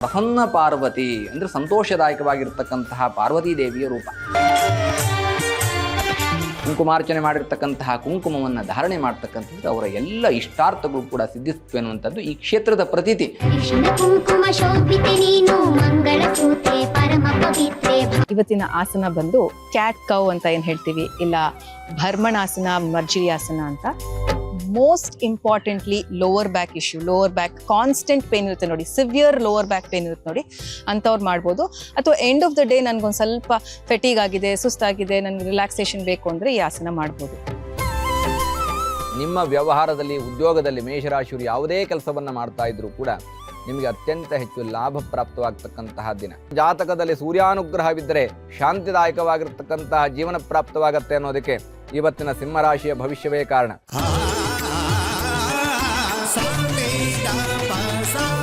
ಪ್ರಸನ್ನ ಪಾರ್ವತಿ ಅಂದ್ರೆ ಸಂತೋಷದಾಯಕವಾಗಿರ್ತಕ್ಕಂತಹ ಪಾರ್ವತೀ ದೇವಿಯ ರೂಪ. ಕುಂಕುಮಾರ್ಚನೆ ಮಾಡಿರ್ತಕ್ಕಂತಹ ಕುಂಕುಮವನ್ನು ಧಾರಣೆ ಮಾಡ್ತಕ್ಕಂಥದ್ದು ಅವರ ಎಲ್ಲ ಇಷ್ಟಾರ್ಥಗಳು ಕೂಡ ಸಿದ್ಧಿಸುತ್ತವೆ ಅನ್ನುವಂಥದ್ದು ಈ ಕ್ಷೇತ್ರದ ಪ್ರತೀತಿ. ಕೃಷ್ಣ ಕುಂಕುಮ ಶೋಭಿತೆ ನೀನು ಮಂಗಳ ಪರಮ ಪವಿತ್ರೆ. ಇವತ್ತಿನ ಆಸನ ಬಂದು ಕ್ಯಾಟ್ ಕೌ ಅಂತ ಏನ್ ಹೇಳ್ತೀವಿ? ಇಲ್ಲ ಭರ್ಮಣಾಸನ ಮರ್ಜಿ ಆಸನ ಅಂತ. Most importantly lower back issue lower back constant pain ಇರುತ್ತೆ ನೋಡಿ ಸಿವಿಯರ್ ಲೋವರ್ ಬ್ಯಾಕ್ ಪೇನ್ ಇರುತ್ತೆ ನೋಡಿ, ಅಂಥವ್ರು ಮಾಡ್ಬೋದು. ಅಥವಾ ಎಂಡ್ ಆಫ್ ದ ಡೇ ನನಗೊಂದು ಸ್ವಲ್ಪ ಫೆಟೀಗ್ ಆಗಿದೆ, ಸುಸ್ತಾಗಿದೆ, ನನಗೆ ರಿಲ್ಯಾಕ್ಸೇಷನ್ ಬೇಕು ಅಂದರೆ ಈ ಆಸನ ಮಾಡ್ಬೋದು. ನಿಮ್ಮ ವ್ಯವಹಾರದಲ್ಲಿ, ಉದ್ಯೋಗದಲ್ಲಿ ಮೇಷರಾಶಿಯವರು ಯಾವುದೇ ಕೆಲಸವನ್ನು ಮಾಡ್ತಾ ಇದ್ರೂ ಕೂಡ ನಿಮಗೆ ಅತ್ಯಂತ ಹೆಚ್ಚು ಲಾಭ ಪ್ರಾಪ್ತವಾಗತಕ್ಕಂತಹ ದಿನ. ಜಾತಕದಲ್ಲಿ ಸೂರ್ಯಾನುಗ್ರಹವಿದ್ದರೆ ಶಾಂತಿದಾಯಕವಾಗಿರ್ತಕ್ಕಂತಹ ಜೀವನ ಪ್ರಾಪ್ತವಾಗತ್ತೆ ಅನ್ನೋದಕ್ಕೆ ಇವತ್ತಿನ ಸಿಂಹರಾಶಿಯ ಭವಿಷ್ಯವೇ ಕಾರಣ. la pasa.